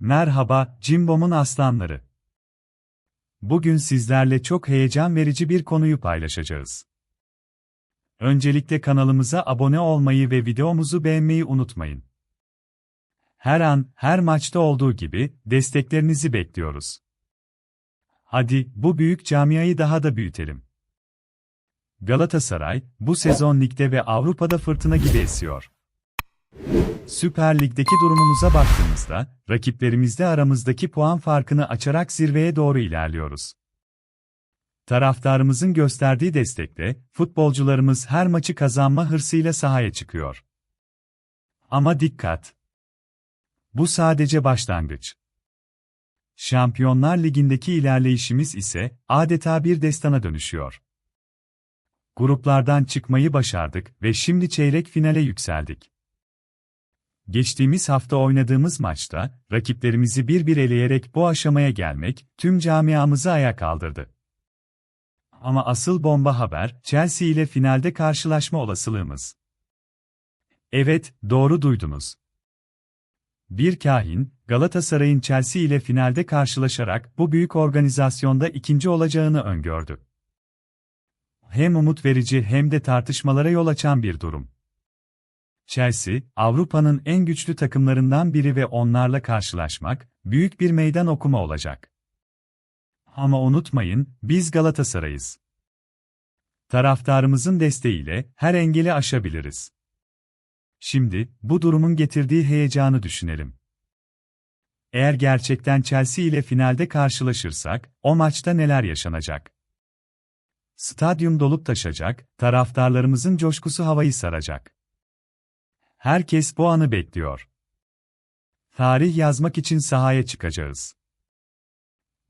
Merhaba, Cimbom'un aslanları. Bugün sizlerle çok heyecan verici bir konuyu paylaşacağız. Öncelikle kanalımıza abone olmayı ve videomuzu beğenmeyi unutmayın. Her an, her maçta olduğu gibi, desteklerinizi bekliyoruz. Hadi, bu büyük camiayı daha da büyütelim. Galatasaray, bu sezon ligde ve Avrupa'da fırtına gibi esiyor. Süper Lig'deki durumumuza baktığımızda, rakiplerimizle aramızdaki puan farkını açarak zirveye doğru ilerliyoruz. Taraftarımızın gösterdiği destekle, futbolcularımız her maçı kazanma hırsıyla sahaya çıkıyor. Ama dikkat! Bu sadece başlangıç. Şampiyonlar Ligi'ndeki ilerleyişimiz ise adeta bir destana dönüşüyor. Gruplardan çıkmayı başardık ve şimdi çeyrek finale yükseldik. Geçtiğimiz hafta oynadığımız maçta, rakiplerimizi bir bir eleyerek bu aşamaya gelmek, tüm camiamızı ayağa kaldırdı. Ama asıl bomba haber, Chelsea ile finalde karşılaşma olasılığımız. Evet, doğru duydunuz. Bir kahin, Galatasaray'ın Chelsea ile finalde karşılaşarak bu büyük organizasyonda ikinci olacağını öngördü. Hem umut verici hem de tartışmalara yol açan bir durum. Chelsea, Avrupa'nın en güçlü takımlarından biri ve onlarla karşılaşmak, büyük bir meydan okuma olacak. Ama unutmayın, biz Galatasaray'ız. Taraftarımızın desteğiyle her engeli aşabiliriz. Şimdi, bu durumun getirdiği heyecanı düşünelim. Eğer gerçekten Chelsea ile finalde karşılaşırsak, o maçta neler yaşanacak? Stadyum dolup taşacak, taraftarlarımızın coşkusu havayı saracak. Herkes bu anı bekliyor. Tarih yazmak için sahaya çıkacağız.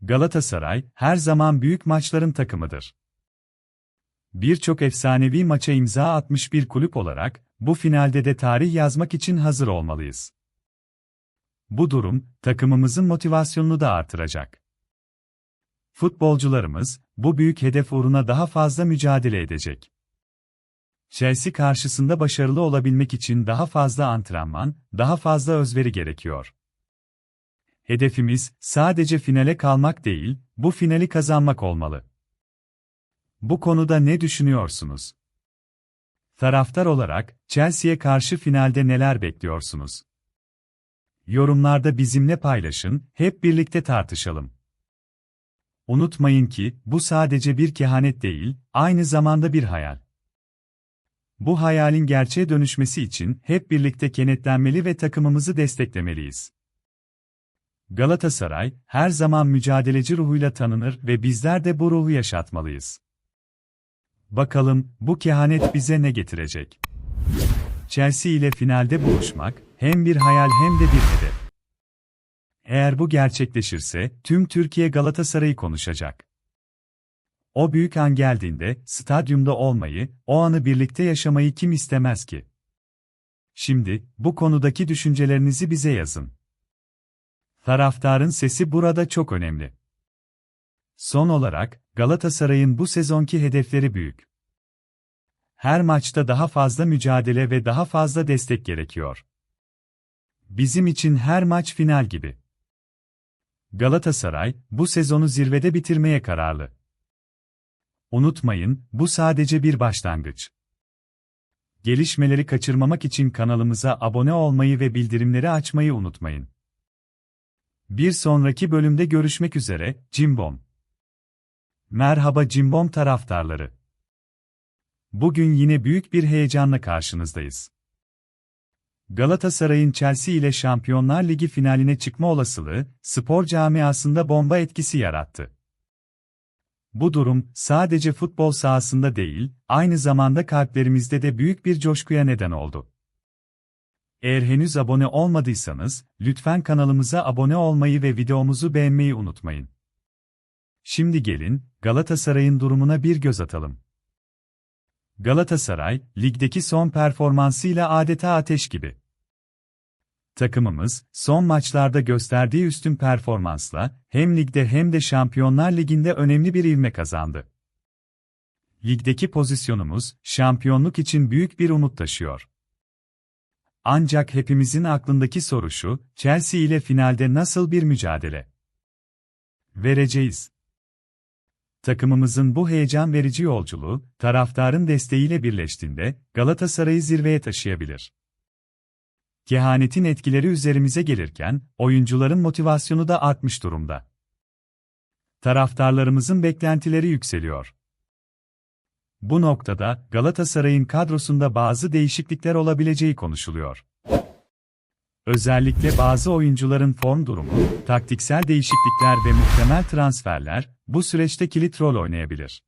Galatasaray, her zaman büyük maçların takımıdır. Birçok efsanevi maça imza atmış bir kulüp olarak, bu finalde de tarih yazmak için hazır olmalıyız. Bu durum, takımımızın motivasyonunu da artıracak. Futbolcularımız, bu büyük hedef uğruna daha fazla mücadele edecek. Chelsea karşısında başarılı olabilmek için daha fazla antrenman, daha fazla özveri gerekiyor. Hedefimiz sadece finale kalmak değil, bu finali kazanmak olmalı. Bu konuda ne düşünüyorsunuz? Taraftar olarak Chelsea'ye karşı finalde neler bekliyorsunuz? Yorumlarda bizimle paylaşın, hep birlikte tartışalım. Unutmayın ki bu sadece bir kehanet değil, aynı zamanda bir hayal. Bu hayalin gerçeğe dönüşmesi için hep birlikte kenetlenmeli ve takımımızı desteklemeliyiz. Galatasaray, her zaman mücadeleci ruhuyla tanınır ve bizler de bu ruhu yaşatmalıyız. Bakalım, bu kehanet bize ne getirecek? Chelsea ile finalde buluşmak, hem bir hayal hem de bir hedef. Eğer bu gerçekleşirse, tüm Türkiye Galatasaray'ı konuşacak. O büyük an geldiğinde, stadyumda olmayı, o anı birlikte yaşamayı kim istemez ki? Şimdi, bu konudaki düşüncelerinizi bize yazın. Taraftarın sesi burada çok önemli. Son olarak, Galatasaray'ın bu sezonki hedefleri büyük. Her maçta daha fazla mücadele ve daha fazla destek gerekiyor. Bizim için her maç final gibi. Galatasaray, bu sezonu zirvede bitirmeye kararlı. Unutmayın, bu sadece bir başlangıç. Gelişmeleri kaçırmamak için kanalımıza abone olmayı ve bildirimleri açmayı unutmayın. Bir sonraki bölümde görüşmek üzere, Cimbom. Merhaba Cimbom taraftarları. Bugün yine büyük bir heyecanla karşınızdayız. Galatasaray'ın Chelsea ile Şampiyonlar Ligi finaline çıkma olasılığı, spor camiasında bomba etkisi yarattı. Bu durum, sadece futbol sahasında değil, aynı zamanda kalplerimizde de büyük bir coşkuya neden oldu. Eğer henüz abone olmadıysanız, lütfen kanalımıza abone olmayı ve videomuzu beğenmeyi unutmayın. Şimdi gelin, Galatasaray'ın durumuna bir göz atalım. Galatasaray, ligdeki son performansıyla adeta ateş gibi. Takımımız, son maçlarda gösterdiği üstün performansla, hem ligde hem de Şampiyonlar Ligi'nde önemli bir ivme kazandı. Ligdeki pozisyonumuz, şampiyonluk için büyük bir umut taşıyor. Ancak hepimizin aklındaki soru şu, Chelsea ile finalde nasıl bir mücadele vereceğiz? Takımımızın bu heyecan verici yolculuğu, taraftarın desteğiyle birleştiğinde Galatasaray'ı zirveye taşıyabilir. Kehanetin etkileri üzerimize gelirken, oyuncuların motivasyonu da artmış durumda. Taraftarlarımızın beklentileri yükseliyor. Bu noktada Galatasaray'ın kadrosunda bazı değişiklikler olabileceği konuşuluyor. Özellikle bazı oyuncuların form durumu, taktiksel değişiklikler ve muhtemel transferler bu süreçte kilit rol oynayabilir.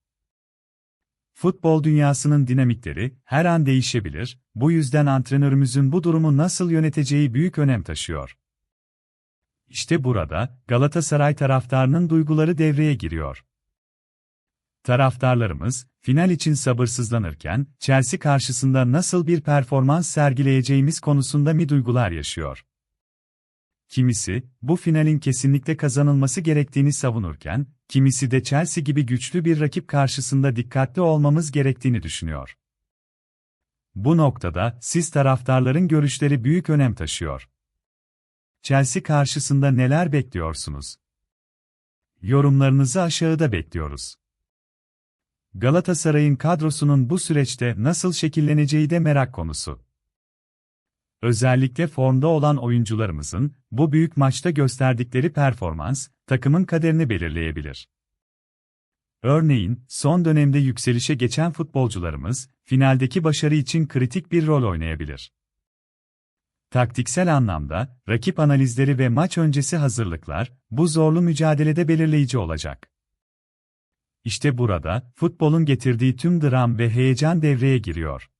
Futbol dünyasının dinamikleri her an değişebilir, bu yüzden antrenörümüzün bu durumu nasıl yöneteceği büyük önem taşıyor. İşte burada Galatasaray taraftarının duyguları devreye giriyor. Taraftarlarımız, final için sabırsızlanırken, Chelsea karşısında nasıl bir performans sergileyeceğimiz konusunda mi duygular yaşıyor? Kimisi, bu finalin kesinlikle kazanılması gerektiğini savunurken, kimisi de Chelsea gibi güçlü bir rakip karşısında dikkatli olmamız gerektiğini düşünüyor. Bu noktada, siz taraftarların görüşleri büyük önem taşıyor. Chelsea karşısında neler bekliyorsunuz? Yorumlarınızı aşağıda bekliyoruz. Galatasaray'ın kadrosunun bu süreçte nasıl şekilleneceği de merak konusu. Özellikle formda olan oyuncularımızın bu büyük maçta gösterdikleri performans takımın kaderini belirleyebilir. Örneğin, son dönemde yükselişe geçen futbolcularımız finaldeki başarı için kritik bir rol oynayabilir. Taktiksel anlamda rakip analizleri ve maç öncesi hazırlıklar bu zorlu mücadelede belirleyici olacak. İşte burada, futbolun getirdiği tüm dram ve heyecan devreye giriyor.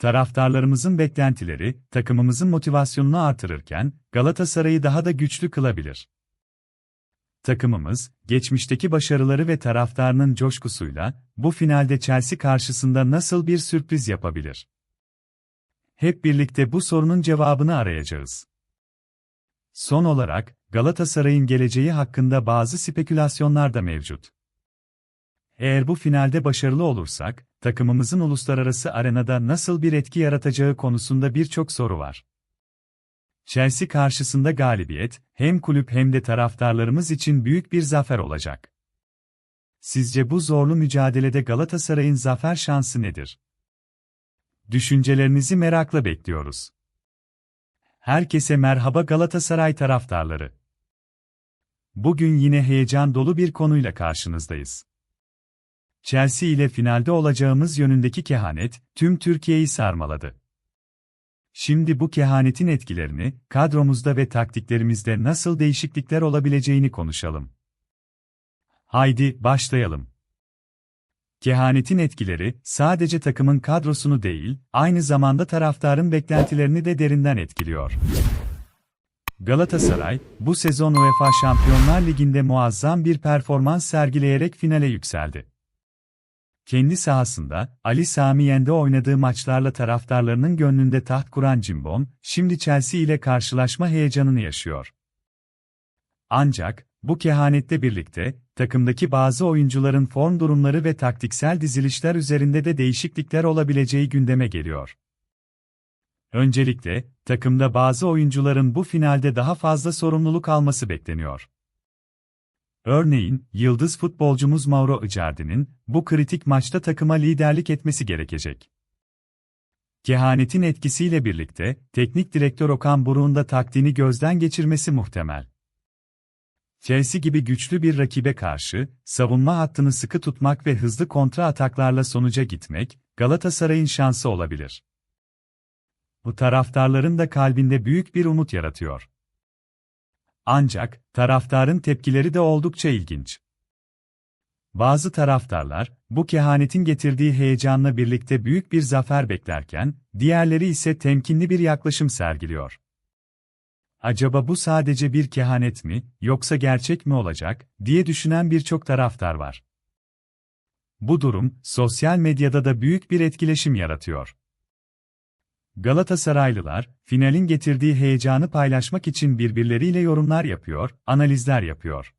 Taraftarlarımızın beklentileri, takımımızın motivasyonunu artırırken, Galatasaray'ı daha da güçlü kılabilir. Takımımız, geçmişteki başarıları ve taraftarının coşkusuyla, bu finalde Chelsea karşısında nasıl bir sürpriz yapabilir? Hep birlikte bu sorunun cevabını arayacağız. Son olarak, Galatasaray'ın geleceği hakkında bazı spekülasyonlar da mevcut. Eğer bu finalde başarılı olursak, takımımızın uluslararası arenada nasıl bir etki yaratacağı konusunda birçok soru var. Chelsea karşısında galibiyet, hem kulüp hem de taraftarlarımız için büyük bir zafer olacak. Sizce bu zorlu mücadelede Galatasaray'ın zafer şansı nedir? Düşüncelerinizi merakla bekliyoruz. Herkese merhaba Galatasaray taraftarları. Bugün yine heyecan dolu bir konuyla karşınızdayız. Chelsea ile finalde olacağımız yönündeki kehanet, tüm Türkiye'yi sarmaladı. Şimdi bu kehanetin etkilerini, kadromuzda ve taktiklerimizde nasıl değişiklikler olabileceğini konuşalım. Haydi, başlayalım. Kehanetin etkileri, sadece takımın kadrosunu değil, aynı zamanda taraftarın beklentilerini de derinden etkiliyor. Galatasaray, bu sezon UEFA Şampiyonlar Ligi'nde muazzam bir performans sergileyerek finale yükseldi. Kendi sahasında, Ali Sami Yen'de oynadığı maçlarla taraftarlarının gönlünde taht kuran Cimbom, şimdi Chelsea ile karşılaşma heyecanını yaşıyor. Ancak, bu kehanette birlikte, takımdaki bazı oyuncuların form durumları ve taktiksel dizilişler üzerinde de değişiklikler olabileceği gündeme geliyor. Öncelikle, takımda bazı oyuncuların bu finalde daha fazla sorumluluk alması bekleniyor. Örneğin, yıldız futbolcumuz Mauro Icardi'nin bu kritik maçta takıma liderlik etmesi gerekecek. Kehanetin etkisiyle birlikte, teknik direktör Okan Buruk'un da taktiğini gözden geçirmesi muhtemel. Chelsea gibi güçlü bir rakibe karşı, savunma hattını sıkı tutmak ve hızlı kontra ataklarla sonuca gitmek, Galatasaray'ın şansı olabilir. Bu taraftarların da kalbinde büyük bir umut yaratıyor. Ancak, taraftarın tepkileri de oldukça ilginç. Bazı taraftarlar, bu kehanetin getirdiği heyecanla birlikte büyük bir zafer beklerken, diğerleri ise temkinli bir yaklaşım sergiliyor. Acaba bu sadece bir kehanet mi, yoksa gerçek mi olacak, diye düşünen birçok taraftar var. Bu durum, sosyal medyada da büyük bir etkileşim yaratıyor. Galatasaraylılar, finalin getirdiği heyecanı paylaşmak için birbirleriyle yorumlar yapıyor, analizler yapıyor.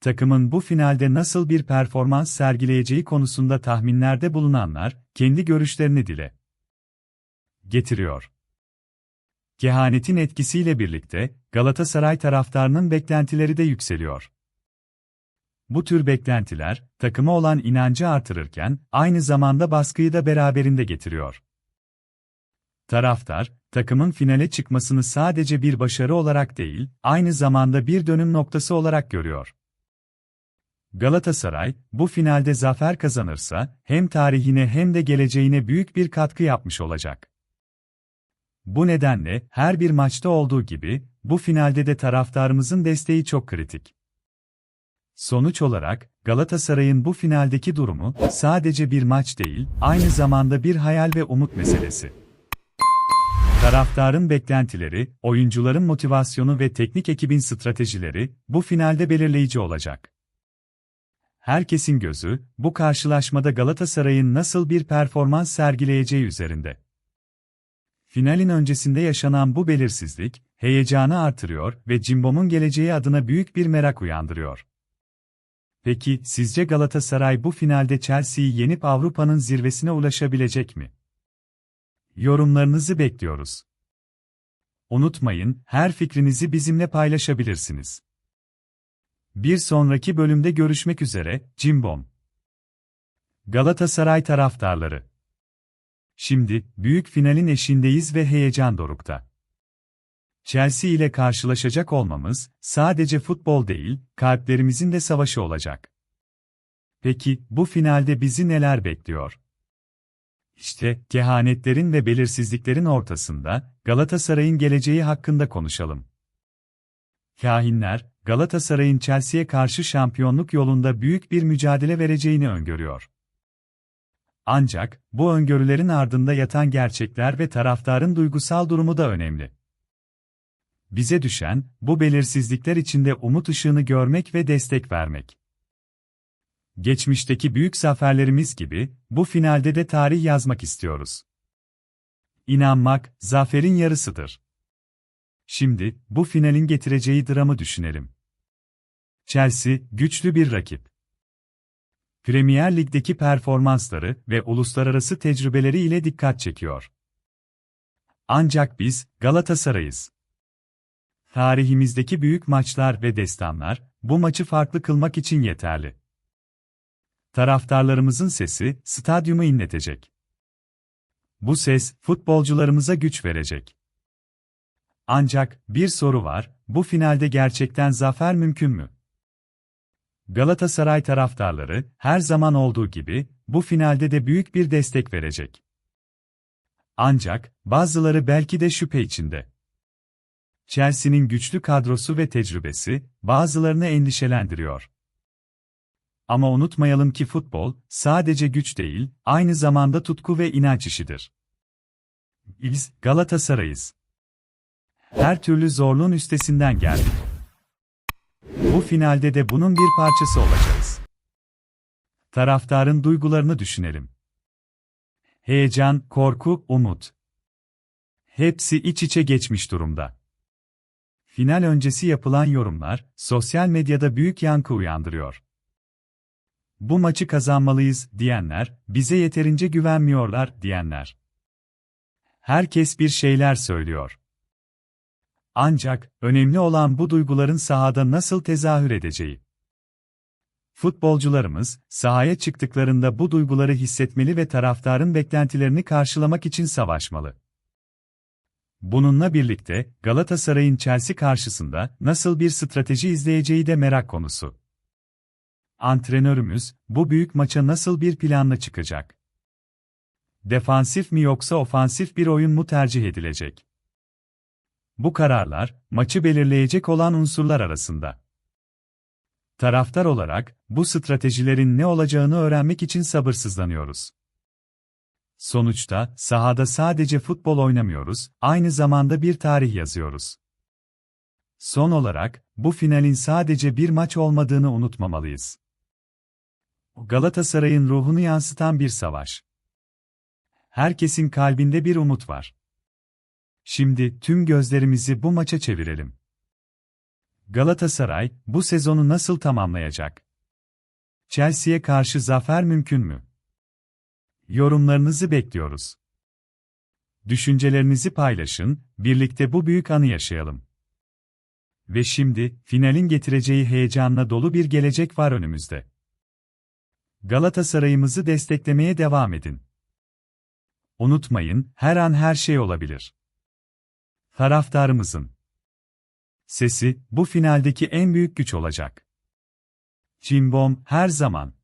Takımın bu finalde nasıl bir performans sergileyeceği konusunda tahminlerde bulunanlar, kendi görüşlerini dile getiriyor. Kehanetin etkisiyle birlikte Galatasaray taraftarının beklentileri de yükseliyor. Bu tür beklentiler, takıma olan inancı artırırken, aynı zamanda baskıyı da beraberinde getiriyor. Taraftar, takımın finale çıkmasını sadece bir başarı olarak değil, aynı zamanda bir dönüm noktası olarak görüyor. Galatasaray, bu finalde zafer kazanırsa, hem tarihine hem de geleceğine büyük bir katkı yapmış olacak. Bu nedenle, her bir maçta olduğu gibi, bu finalde de taraftarımızın desteği çok kritik. Sonuç olarak, Galatasaray'ın bu finaldeki durumu, sadece bir maç değil, aynı zamanda bir hayal ve umut meselesi. Taraftarın beklentileri, oyuncuların motivasyonu ve teknik ekibin stratejileri, bu finalde belirleyici olacak. Herkesin gözü, bu karşılaşmada Galatasaray'ın nasıl bir performans sergileyeceği üzerinde. Finalin öncesinde yaşanan bu belirsizlik, heyecanı artırıyor ve Cimbom'un geleceği adına büyük bir merak uyandırıyor. Peki, sizce Galatasaray bu finalde Chelsea'yi yenip Avrupa'nın zirvesine ulaşabilecek mi? Yorumlarınızı bekliyoruz. Unutmayın, her fikrinizi bizimle paylaşabilirsiniz. Bir sonraki bölümde görüşmek üzere, Cimbom. Galatasaray taraftarları. Şimdi, büyük finalin eşindeyiz ve heyecan dorukta. Chelsea ile karşılaşacak olmamız, sadece futbol değil, kalplerimizin de savaşı olacak. Peki, bu finalde bizi neler bekliyor? İşte, kehanetlerin ve belirsizliklerin ortasında, Galatasaray'ın geleceği hakkında konuşalım. Kahinler, Galatasaray'ın Chelsea'ye karşı şampiyonluk yolunda büyük bir mücadele vereceğini öngörüyor. Ancak, bu öngörülerin ardında yatan gerçekler ve taraftarın duygusal durumu da önemli. Bize düşen, bu belirsizlikler içinde umut ışığını görmek ve destek vermek. Geçmişteki büyük zaferlerimiz gibi, bu finalde de tarih yazmak istiyoruz. İnanmak, zaferin yarısıdır. Şimdi, bu finalin getireceği dramı düşünelim. Chelsea, güçlü bir rakip. Premier Lig'deki performansları ve uluslararası tecrübeleri ile dikkat çekiyor. Ancak biz, Galatasaray'ız. Tarihimizdeki büyük maçlar ve destanlar, bu maçı farklı kılmak için yeterli. Taraftarlarımızın sesi, stadyumu inletecek. Bu ses, futbolcularımıza güç verecek. Ancak, bir soru var, bu finalde gerçekten zafer mümkün mü? Galatasaray taraftarları, her zaman olduğu gibi, bu finalde de büyük bir destek verecek. Ancak, bazıları belki de şüphe içinde. Chelsea'nin güçlü kadrosu ve tecrübesi, bazılarını endişelendiriyor. Ama unutmayalım ki futbol, sadece güç değil, aynı zamanda tutku ve inanç işidir. Biz, Galatasaray'ız. Her türlü zorluğun üstesinden geldik. Bu finalde de bunun bir parçası olacağız. Taraftarın duygularını düşünelim. Heyecan, korku, umut. Hepsi iç içe geçmiş durumda. Final öncesi yapılan yorumlar, sosyal medyada büyük yankı uyandırıyor. Bu maçı kazanmalıyız diyenler, bize yeterince güvenmiyorlar diyenler. Herkes bir şeyler söylüyor. Ancak, önemli olan bu duyguların sahada nasıl tezahür edeceği. Futbolcularımız, sahaya çıktıklarında bu duyguları hissetmeli ve taraftarın beklentilerini karşılamak için savaşmalı. Bununla birlikte, Galatasaray'ın Chelsea karşısında nasıl bir strateji izleyeceği de merak konusu. Antrenörümüz, bu büyük maça nasıl bir planla çıkacak? Defansif mi yoksa ofansif bir oyun mu tercih edilecek? Bu kararlar, maçı belirleyecek olan unsurlar arasında. Taraftar olarak, bu stratejilerin ne olacağını öğrenmek için sabırsızlanıyoruz. Sonuçta, sahada sadece futbol oynamıyoruz, aynı zamanda bir tarih yazıyoruz. Son olarak, bu finalin sadece bir maç olmadığını unutmamalıyız. Galatasaray'ın ruhunu yansıtan bir savaş. Herkesin kalbinde bir umut var. Şimdi tüm gözlerimizi bu maça çevirelim. Galatasaray bu sezonu nasıl tamamlayacak? Chelsea'ye karşı zafer mümkün mü? Yorumlarınızı bekliyoruz. Düşüncelerinizi paylaşın, birlikte bu büyük anı yaşayalım. Ve şimdi, finalin getireceği heyecanla dolu bir gelecek var önümüzde. Galatasaray'ımızı desteklemeye devam edin. Unutmayın, her an her şey olabilir. Taraftarımızın sesi, bu finaldeki en büyük güç olacak. Cimbom, her zaman.